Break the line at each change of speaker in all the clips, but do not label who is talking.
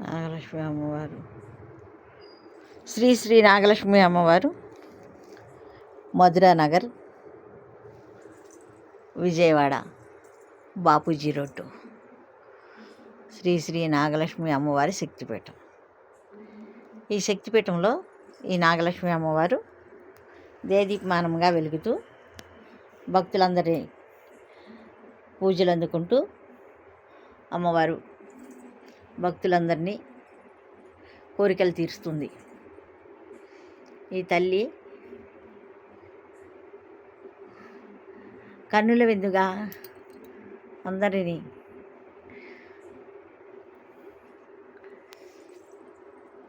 నాగలక్ష్మి అమ్మవారు. శ్రీ శ్రీ నాగలక్ష్మి అమ్మవారు. మధురా నగర్ విజయవాడ. బాపూజీ రోడ్డు. శ్రీ శ్రీ నాగలక్ష్మి అమ్మవారి శక్తిపీఠం. ఈ శక్తిపీఠంలో ఈ నాగలక్ష్మి అమ్మవారు దేదీప్మానంగా వెలుగుతూ భక్తులందరి పూజలు అందుకుంటూ అమ్మవారు భక్తులందరినీ కోరికలు తీరుస్తుంది. ఈ తల్లి కన్నుల విందుగా అందరినీ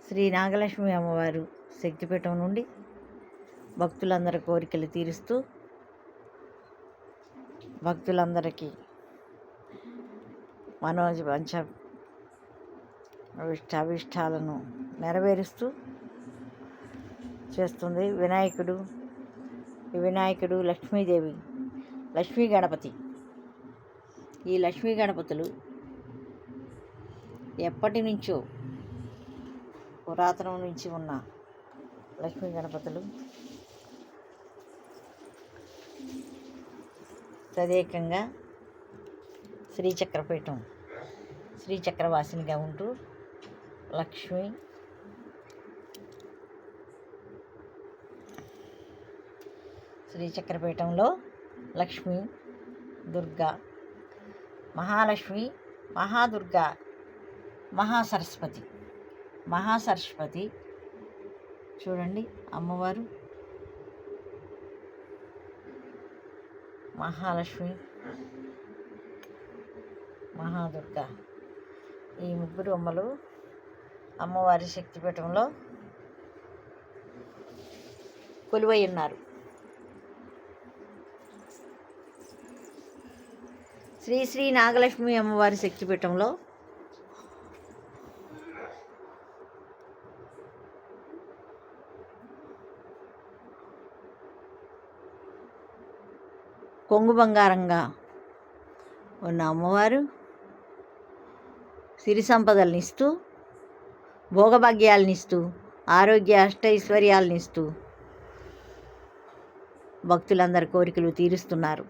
శ్రీ నాగలక్ష్మి అమ్మవారు శక్తిపీఠం నుండి భక్తులందరి కోరికలు తీరుస్తూ భక్తులందరికీ మనోజ్ పంచ అభిష్టాభిష్టాలను నెరవేరుస్తూ చేస్తుంది వినాయకుడు. వినాయకుడు లక్ష్మీదేవి లక్ష్మీ గణపతి. ఈ లక్ష్మీ గణపతులు ఎప్పటి నుంచో పురాతనం నుంచి ఉన్న లక్ష్మీ గణపతులు. తదేకంగా శ్రీచక్రపీఠం శ్రీచక్రవాసినిగా ఉంటూ లక్ష్మి. శ్రీచక్రపీఠంలో లక్ష్మి దుర్గా మహాలక్ష్మి మహాదుర్గా మహాసరస్వతి మహాసరస్వతి. చూడండి అమ్మవారు. మహాలక్ష్మి మహాదుర్గా. ఈ ముగ్గురు అమ్మలు అమ్మవారి శక్తిపీఠంలో కొలువై ఉన్నారు. శ్రీ శ్రీ నాగలక్ష్మి అమ్మవారి శక్తిపీఠంలో కొంగు బంగారంగా ఉన్న అమ్మవారు సిరి సంపదలను ఇస్తూ భోగభాగ్యాలనిస్తూ ఆరోగ్య అష్టైశ్వర్యాలనిస్తూ భక్తులందరి కోరికలు తీరుస్తున్నారు.